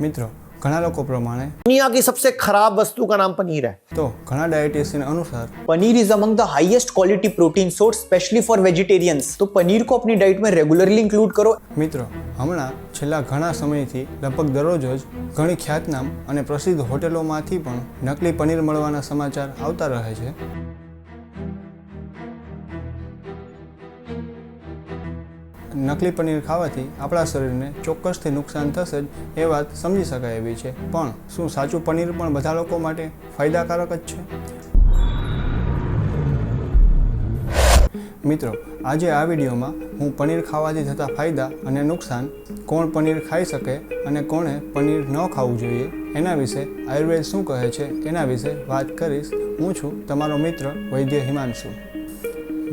મિત્રો ઘણા લોકો પ્રમાણે दुनिया की सबसे खराब वस्तु का नाम पनीर है તો ઘણા ડાયટિશિયન અનુસાર paneer is among the highest quality protein source specially for vegetarians तो पनीर को अपनी डाइट में रेगुलरली इंक्लूड करो મિત્રો હમણાં છેલ્લા ઘણા સમયથી લગભગ દરરોજ જ ઘણી ખ્યાતનામ અને પ્રસિદ્ધ હોટેલોમાંથી પણ નકલી પનીર મળવાના સમાચાર આવતા રહે છે નકલી પનીર ખાવાથી આપણા શરીરને ચોક્કસથી નુકસાન થશે જ એ વાત સમજી શકાય એવી છે. પણ શું સાચું પનીર પણ બધા લોકો માટે ફાયદાકારક જ છે? મિત્રો, આજે આ વિડીયોમાં હું પનીર ખાવાથી થતા ફાયદા અને નુકસાન, કોણ પનીર ખાઈ શકે અને કોણે પનીર ન ખાવું જોઈએ, એના વિશે આયુર્વેદ શું કહે છે એના વિશે વાત કરીશ. હું છું તમારો મિત્ર વૈદ્ય હિમાંશુ.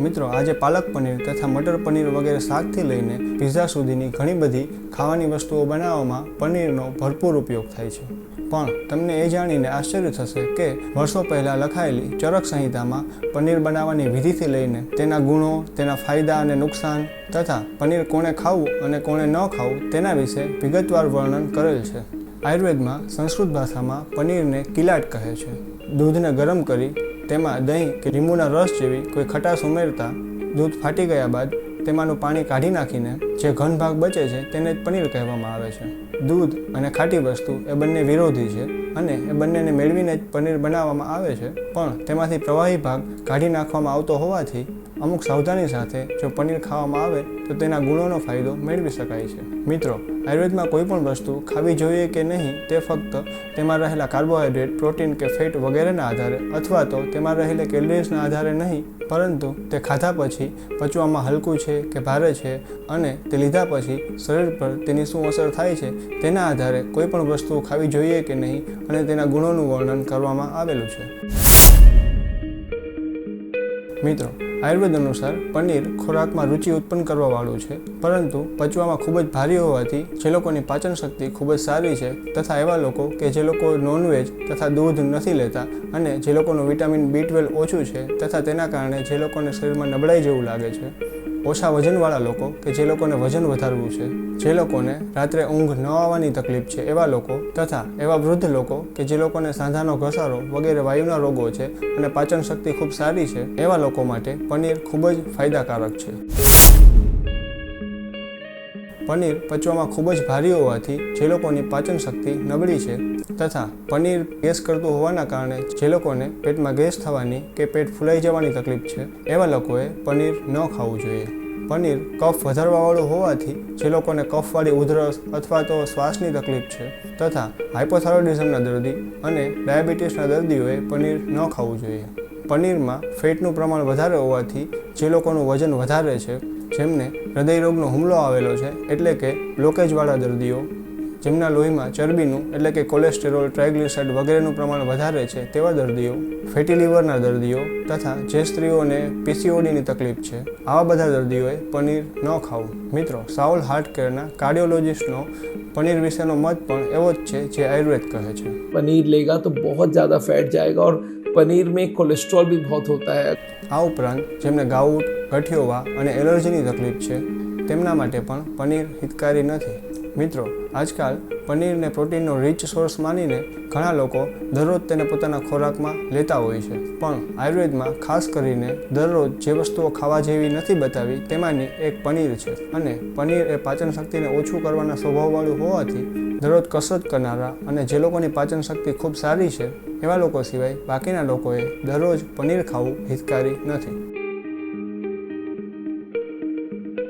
મિત્રો, આજે પાલક પનીર તથા મટર પનીર વગેરે શાકથી લઈને પિઝા સુધીની ઘણી બધી ખાવાની વસ્તુઓ બનાવવામાં પનીરનો ભરપૂર ઉપયોગ થાય છે. પણ તમને એ જાણીને આશ્ચર્ય થશે કે વર્ષો પહેલાં લખાયેલી ચરક સંહિતામાં પનીર બનાવવાની વિધિથી લઈને તેના ગુણો, તેના ફાયદા અને નુકસાન તથા પનીર કોણે ખાવું અને કોણે ન ખાવું તેના વિશે વિગતવાર વર્ણન કરેલ છે. આયુર્વેદમાં સંસ્કૃત ભાષામાં પનીરને કિલાટ કહે છે. દૂધને ગરમ કરી તેમાં દહીં કે લીંબુના રસ જેવી કોઈ ખટાશ ઉમેરતા દૂધ ફાટી ગયા બાદ તેમાંનું પાણી કાઢી નાખીને જે ઘન ભાગ બચે છે તેને જ પનીર કહેવામાં આવે છે. દૂધ અને ખાટી વસ્તુ એ બંને વિરોધી છે અને એ બંનેને મેળવીને જ પનીર બનાવવામાં આવે છે, પણ તેમાંથી પ્રવાહી ભાગ કાઢી નાખવામાં આવતો હોવાથી અમુક સાવધાની સાથે જો પનીર ખાવામાં આવે તો તેના ગુણોનો ફાયદો મેળવી શકાય છે. મિત્રો, આયુર્વેદમાં કોઈ પણ વસ્તુ ખાવી જોઈએ કે નહીં તે ફક્ત તેમાં રહેલા કાર્બોહાઈડ્રેટ પ્રોટીન કે ફેટ વગેરેના આધારે અથવા તો તેમાં રહેલી કેલરીઝના આધારે નહીં, પરંતુ તે ખાધા પછી પચવામાં હલકું છે કે ભારે છે અને તે લીધા પછી શરીર પર તેની શું અસર થાય છે તેના આધારે કોઈ પણ વસ્તુ ખાવી જોઈએ કે નહીં અને તેના ગુણોનું વર્ણન કરવામાં આવેલું છે. મિત્રો આયુર્વેદ અનુસાર પનીર ખોરાકમાં રુચિ ઉત્પન્ન કરવાવાળું છે, પરંતુ પચવામાં ખૂબ જ ભારી હોવાથી જે લોકોની પાચન શક્તિ ખૂબ જ સારી છે તથા એવા લોકો કે જે લોકો નોનવેજ તથા દૂધ નથી લેતા અને જે લોકોનું વિટામિન બી ટ્વેલ્વ ઓછું છે તથા તેના કારણે જે લોકોને શરીરમાં નબળાઈ જેવું લાગે છે. ઓછા વજનવાળા લોકો કે જે લોકોને વજન વધારવું છે, જે લોકોને રાત્રે ઊંઘ ન આવવાની તકલીફ છે, એવા લોકો તથા એવા વૃદ્ધ લોકો કે જે લોકોને સાંધાનો ઘસારો વગેરે વાયુના રોગો છે અને પાચન શક્તિ ખૂબ સારી છે, એવા લોકો માટે પનીર ખૂબ જ ફાયદાકારક છે. પનીર પચવામાં ખૂબ જ ભારી હોવાથી જે લોકોની પાચન શક્તિ નબળી છે તથા પનીર ગેસ કરતું હોવાના કારણે જે લોકોને પેટમાં ગેસ થવાની કે પેટ ફૂલાઈ જવાની તકલીફ છે, એવા લોકોએ પનીર ન ખાવું જોઈએ. પનીર કફ વધારવાવાળું હોવાથી જે લોકોને કફવાળી ઉધરસ અથવા તો શ્વાસની તકલીફ છે તથા હાઇપોથાઇરોડિઝમના દર્દી અને ડાયાબિટીસના દર્દીઓએ પનીર ન ખાવું જોઈએ. પનીરમાં ફેટનું પ્રમાણ વધારે હોવાથી જે લોકોનું વજન વધારે છે જેમને હૃદયરોગનો હુમલો આવેલો છે એટલે કે બ્લોકેજવાળા દર્દીઓ જેમના લોહીમાં ચરબીનું એટલે કે કોલેસ્ટેરોલ ટ્રાયગ્લિસરાઇડ વગેરેનું પ્રમાણ વધારે છે તેવા દર્દીઓ ફેટી લીવરના દર્દીઓ તથા જે સ્ત્રીઓને પીસીઓડીની તકલીફ છે આવા બધા દર્દીઓએ પનીર ન ખાવું મિત્રો સાઉલ હાર્ટ કેરના કાર્ડિયોલોજિસ્ટનો પનીર વિશેનો મત પણ એવો જ છે જે આયુર્વેદ કહે છે पनीर लेगा तो बहुत ज़्यादा फैट जाएगा और पनीर में कोलेस्ट्रॉल भी बहुत होता है આ ઉપરાંત જેમને ગાઉટ ગઠિયોવા અને એલર્જીની તકલીફ છે. તેમના માટે પણ પનીર હિતકારી નથી. મિત્રો, આજકાલ પનીરને પ્રોટીનનો રીચ સોર્સ માનીને ઘણા લોકો દરરોજ તેને પોતાના ખોરાકમાં લેતા હોય છે. પણ આયુર્વેદમાં ખાસ કરીને દરરોજ જે વસ્તુઓ ખાવા જેવી નથી બતાવી તેમાંની એક પનીર છે અને પનીર એ પાચન શક્તિને ઓછું કરવાના સ્વભાવવાળું હોવાથી દરરોજ કસરત કરનારા અને જે લોકોની પાચન શક્તિ ખૂબ સારી છે એવા લોકો સિવાય બાકીના લોકોએ દરરોજ પનીર ખાવું હિતકારી નથી.